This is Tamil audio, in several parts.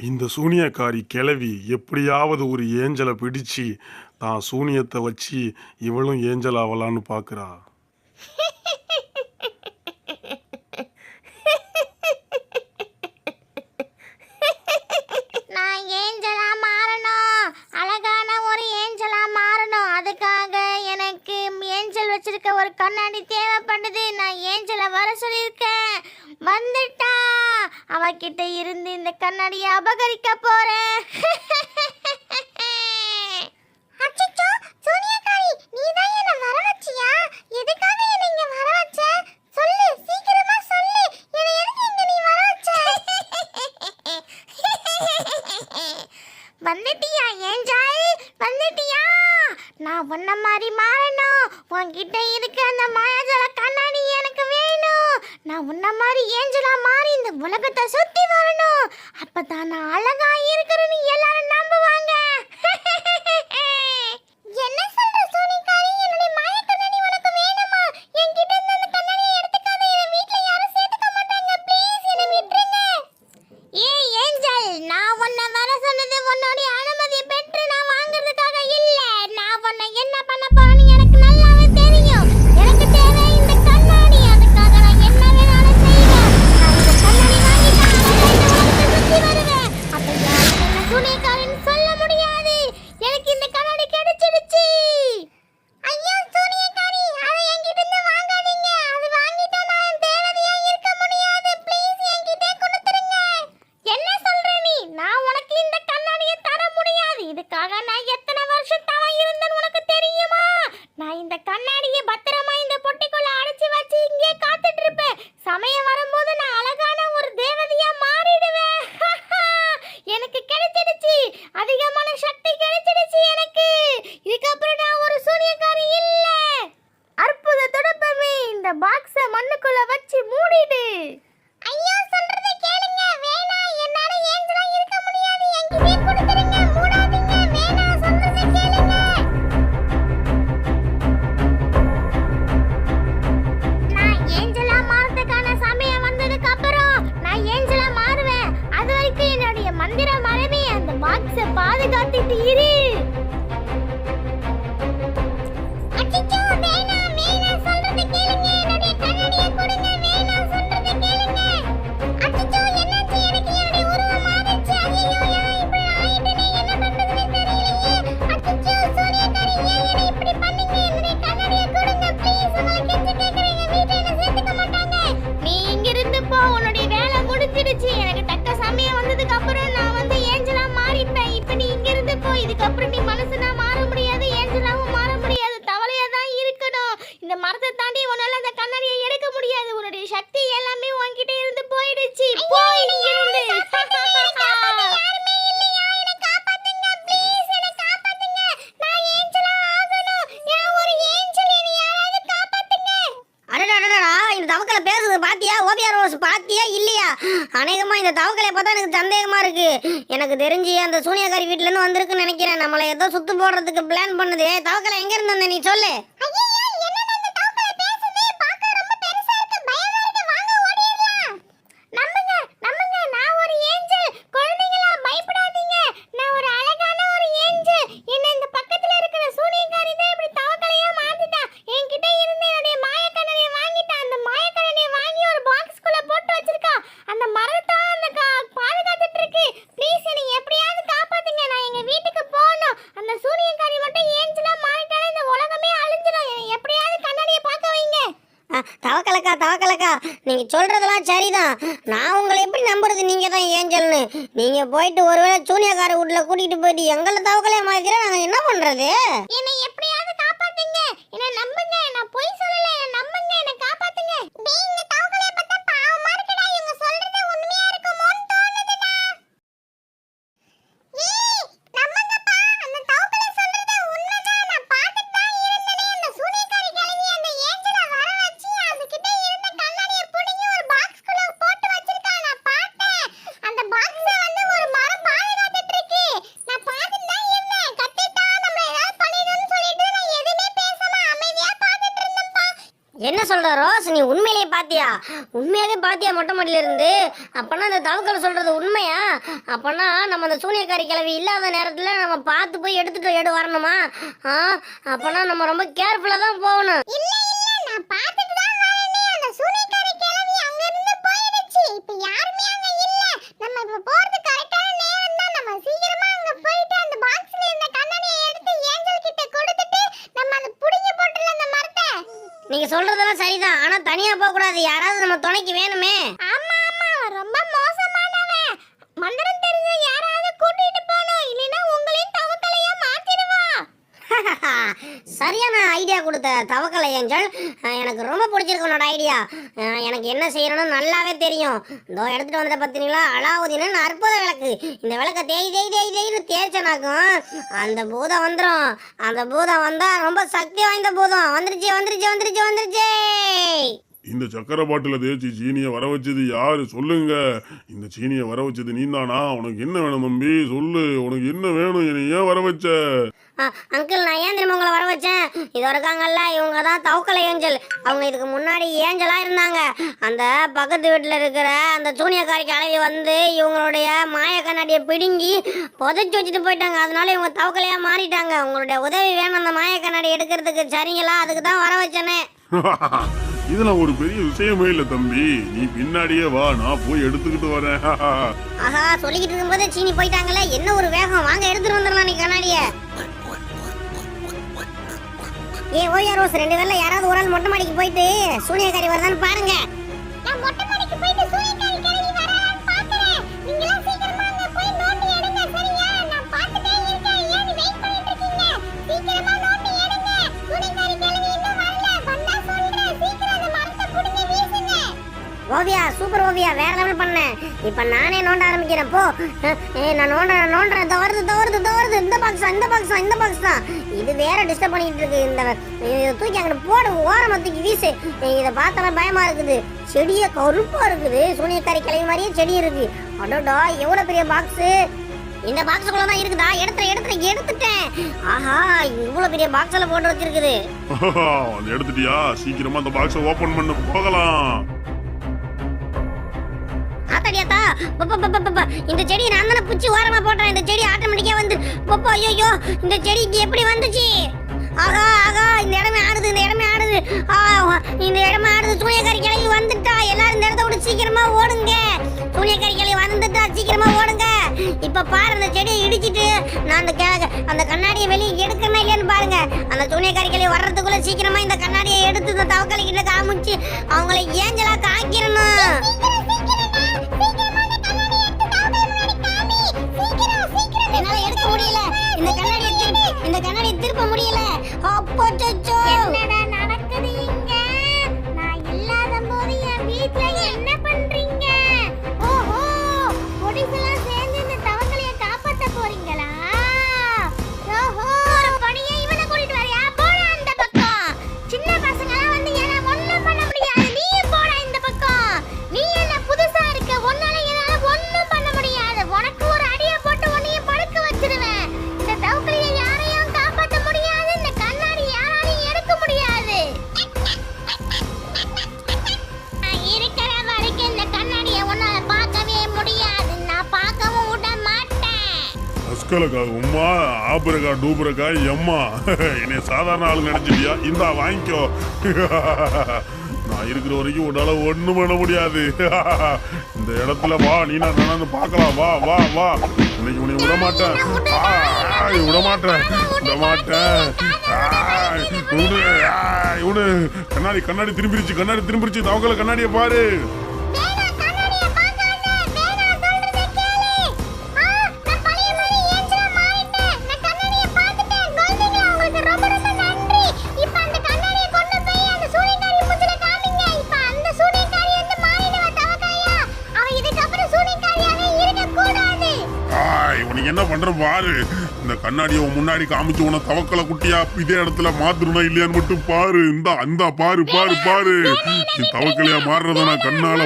இந்த சூனியக்காரி கிளவி எப்படியாவது ஒரு ஏஞ்சலை பிடிச்சு தான் சூனியத்தை வச்சு இவளும் ஏஞ்சல் ஆகலான்னு பார்க்குறா நான் ஏஞ்சலா மாறணும். அழகான ஒரு ஏஞ்சலா மாறணும். அதுக்காக எனக்கு ஏஞ்சல் வச்சிருக்க ஒரு கண்ணாடி தேவைப்படுது. அவகிட்ட இருந்து இந்த கண்ணாடியை அபகரிக்க போறேன். வந்துட்டியா ஏன் ஜாய்? வந்துட்டியா? நான் உன்ன மாதிரி மாறணும். உன்கிட்ட இருக்க அந்த மாயாஜால கண்ணாடி எனக்கு வேணும். நான் உன்ன மாதிரி ஏஞ்சலா மாறி இந்த உலகத்தை சுத்தி வரணும். அப்பதான் நான் அழகா வந்துடுச்சு எனக்கு தக்க சமயம் வந்ததுக்கு அப்புறம் நான் வந்து ஏஞ்சலா மாறிட்டேன். இப்ப நீ இங்க இருந்து போய் இதுக்கப்புறம் நீ மனசுனா எனக்கு தெரிஞ்சு அந்த சூனியாக்காரி வீட்டுல இருந்து வந்திருக்குன்னு நினைக்கிறேன். நம்மள ஏதோ சுத்து போடுறதுக்கு பிளான் பண்ணுது. தவக்கலை எங்க இருந்து நீ? சொல்லு. நீங்க சொல்றதெல்லாம் சரிதான். நான் உங்களை எப்படி நம்புறது? நீங்க தான் ஏஞ்சல்னு. நீங்க போயிட்டு ஒருவேளை சூனியக்கார வீட்டுல கூட்டிட்டு போயிட்டு எங்களை தவக்கலையே மாத்திர நாங்க என்ன பண்றது? என்னை எப்படியாவது காப்பாத்துங்க. என்ன நம்பு என்ன சொல்ற ரோஸ்? நீ உண்மையிலேயே பாத்தியா? உண்மையாவே பாத்தியா மொட்டை மாடியில இருந்து? அப்பனா இந்த தவக்கல் சொல்றது உண்மையா? அப்பனா நம்ம அந்த சூனியக்காரி கிழவி இல்லாத நேரத்துல நம்ம பார்த்து போய் எடுத்துட்டு எடு வரணுமா? ஆ? அப்பனா நம்ம ரொம்ப கேர்ஃபுல்லா தான் போகணும். இல்ல இல்ல நான் பார்த்துட்டு தான் வரேனே அந்த சூனியக்காரி கிழவி அங்க இருந்து போயிடுச்சு இப்போ யாருமே அங்க இல்ல நம்ம இப்ப போறது கரெக்டான நேரம் தான் நம்ம சீக்கிரமா அங்க போயிட்டு அந்த பாக்ஸ்ல இருந்த கண்ணாடியை எடுத்து ஏஞ்சல் கிட்ட கொடுத்துட்டு நம்ம அந்த புடிங்க போட்டுல அந்த மரத்தை நீங்க சொல்றதெல்லாம் சரிதான். ஆனா தனியா போக கூடாது யாராவது நம்ம துணைக்கு வேணுமே ஆமா ஆமா அவன் ரொம்ப மோசமானவன் மந்திரம் தெரிஞ்ச யாராவது கூட்டிட்டு போகணும் இல்லைன்னா உங்களையும் தவக்கலையா மாத்திடுவா சரியான ஐடியா கொடுத்த தவக்கலை ஏஞ்சல். எனக்கு ரொம்ப பிடிச்சிருக்கு உன்னோட ஐடியா எனக்கு என்ன செய்யணும்னு நல்லாவே தெரியும். இதோ எடுத்துட்டு வந்த பார்த்தீங்களா அலாவுதீனின் அற்புத விளக்கு. இந்த விளக்க தேய் தேய் தேய் தேய்னு தேய்ச்சனாக்கும் அந்த பூதம் வந்துடும் அந்த பூதம் வந்தா ரொம்ப சக்தி வாய்ந்த பூதம். வந்துருச்சு வந்துருச்சு வந்துருச்சு வந்துருச்சு. இந்த சக்கரை பாட்டில் தேய்ச்சி சீனியை வர வச்சது யாரு? சொல்லுங்க. இந்த சீனியை வர வச்சது நீதானா உனக்கு என்ன வேணும் தம்பி? சொல்லு. உனக்கு என்ன வேணும்? என்னை ஏன் வர வச்ச? அங்கிள் நான் ஏன் தெரியுமா உங்களை வர வச்சேன்? இதோ இருக்காங்கல்ல இவங்க தான் தவக்கலை ஏஞ்சல். அவங்க இதுக்கு முன்னாடி ஏஞ்சலா இருந்தாங்க. அந்த பக்கத்து வீட்டில் இருக்கிற அந்த சூனியக்காரி கிளவி வந்து இவங்களுடைய மாய கண்ணாடியை பிடுங்கி புதைச்சி வச்சுட்டு போயிட்டாங்க. அதனால இவங்க தவக்கலையா மாறிட்டாங்க. உங்களுடைய உதவி வேணும் அந்த மாய கண்ணாடி எடுக்கிறதுக்கு. சரிங்களா? அதுக்கு தான் வர வச்சேனே. இதுல ஒரு பெரிய விஷயமே இல்ல தம்பி. நீ பின்னாடியே வா நான் போய் எடுத்துக்கிட்டு வரேன். ஆஹா சொல்லிக்கிட்டு இருக்கும்போது சீனி போயிட்டாங்களே. என்ன ஒரு வேகம்? வாங்க எடுத்துட்டு வந்துடலாம் நீ கண்ணாடிய. ஏ ஓயா ரோஸ் ரெண்டு பேர்ல யாராவது ஒரு ஆள் மொட்டை மாடிக்கு போயிட்டு சூனியக்காரி வருதான்னு பாருங்க. ஓவியா சூப்பர் ஓவியா வேற லெவல் பண்ணேன் இப்ப நானே நோண்ட ஆரம்பிக்கிறேன் போ. ஏ நான் நோண்டுறேன் நோண்டுறேன் தவறுது தவறுது தவறுது இந்த பாக்ஸ் இந்த பாக்ஸ் இந்த பாக்ஸ் தான். இது வேற டிஸ்டர்ப் பண்ணிட்டு இருக்கு இந்த இதை தூக்கி அங்கிட்டு போடு ஓரமா தூக்கி வீசு. இதை பார்த்தாலே பயமா இருக்குது. செடியை கருப்பா இருக்குது. சூனியக்காரி கிளவி மாதிரியே செடி இருக்கு. அடடா எவ்வளவு பெரிய பாக்ஸ் இந்த பாக்ஸுக்குள்ள தான் இருக்குதா? எடுத்துறேன் எடுத்துறேன் எடுத்துட்டேன். ஆஹா இவ்வளவு பெரிய பாக்ஸ்ல போட்டு வச்சிருக்குது. எடுத்துட்டியா? சீக்கிரமா அந்த பாக்ஸை ஓபன் பண்ண போகலாம். இந்த செடி நான் தானே பிடிச்சி ஓரமா போட்டேன். இந்த செடி ஆட்டோமேட்டிக்கா வந்து பப்பா ஐயோ இந்த செடி இங்க எப்படி வந்துச்சு? ஆகா ஆகா இந்த இடமே ஆடுது இந்த இடமே ஆடுது. இந்த இடமே ஆடுது. சூனியக்காரி கிளவி வந்துட்டா. எல்லாரும் இந்த இடத்த விட்டு சீக்கிரமா ஓடுங்க. சூனியக்காரி கிளவி வந்துட்டா. சீக்கிரமா ஓடுங்க. இப்ப பாரு அந்த செடியை இடிச்சிட்டு நான் அந்த கே- அந்த கண்ணாடியை வெளியே எடுக்கணுமா இல்லையான்னு பாருங்க. அந்த சூனியக்காரி கிளவி வர்றதுக்குள்ள சீக்கிரமா இந்த கண்ணாடியை எடுத்து இந்த தவக்கலை கிட்ட காமிச்சு அவங்களை ஏஞ்சலா காக்கிறணும் முடியல. இந்த கண்ணாடி திருப்ப இந்த கண்ணாடியை திருப்ப முடியல அப்போ அஸ்கலக்கா உம்மா ஆபரக்கா டூபரக்கா எம்மா. என்னை சாதாரண ஆள் நினைச்சிட்டியா? இந்தா வாங்கிக்கோ. நான் இருக்கிற வரைக்கும் உன்னால ஒண்ணும் பண்ண முடியாது. இந்த இடத்துல வா நீ நான் நடந்து பார்க்கலாம். வா வா வா. இன்னைக்கு உன்னை விட மாட்டேன் விட மாட்டேன் விட மாட்டேன் இவனு கண்ணாடி கண்ணாடி திரும்பிருச்சு கண்ணாடி திரும்பிருச்சு. தவக்கல கண்ணாடியை பாரு. என்ன பண்ற பாரு? இந்த கண்ணாடியை முன்னாடி காமிச்சு உன தவக்கல குட்டியா? இதே இடத்துல மாத்தணும்னா இல்லையான்னு மட்டும் பாரு. இந்த அந்த பாரு பாரு பாரு. நீ தவக்கலையா மாறுறத நான் கண்ணால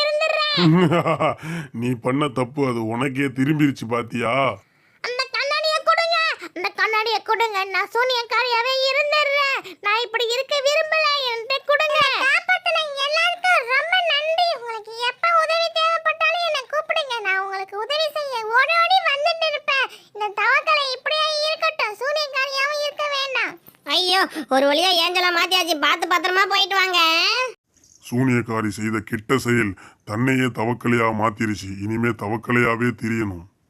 இருந்துடுறேன். நீ பண்ண தப்பு அது உனக்கே திரும்பிருச்சு பாத்தியா அந்த கண்ணாடியை கொடுங்க அந்த கண்ணாடியை கொடுங்க. நான் சூனியக்காரியாவே இருந்துடுறேன். நான் இப்படி இருக்க விரும்பல. என்கிட்ட கொடுங்க. காப்பாத்துன எல்லாருக்கும் ரொம்ப நன்றி. உங்களுக்கு எப்ப உதவி தேவைப்பட்டாலும் என்ன கூப்பிடுங்க. நான் உங்களுக்கு உதவி செய்ய ஓடி ஓடி வந்துட்டு இருப்பேன். இந்த தவக்கலை இப்படியே இருக்கட்டும். சூனியக்காரியாவும் இருக்க வேண்டாம். ஐயோ ஒரு வழியா ஏஞ்சலா மாத்தியாச்சு. பார்த்து பத்திரமா போயிட்டு வாங்க. சூனியக்காரி செய்த கெட்ட செயல் தன்னையே தவக்கலையா மாத்திருச்சு. இனிமே தவக்கலையாவே திரியணும்.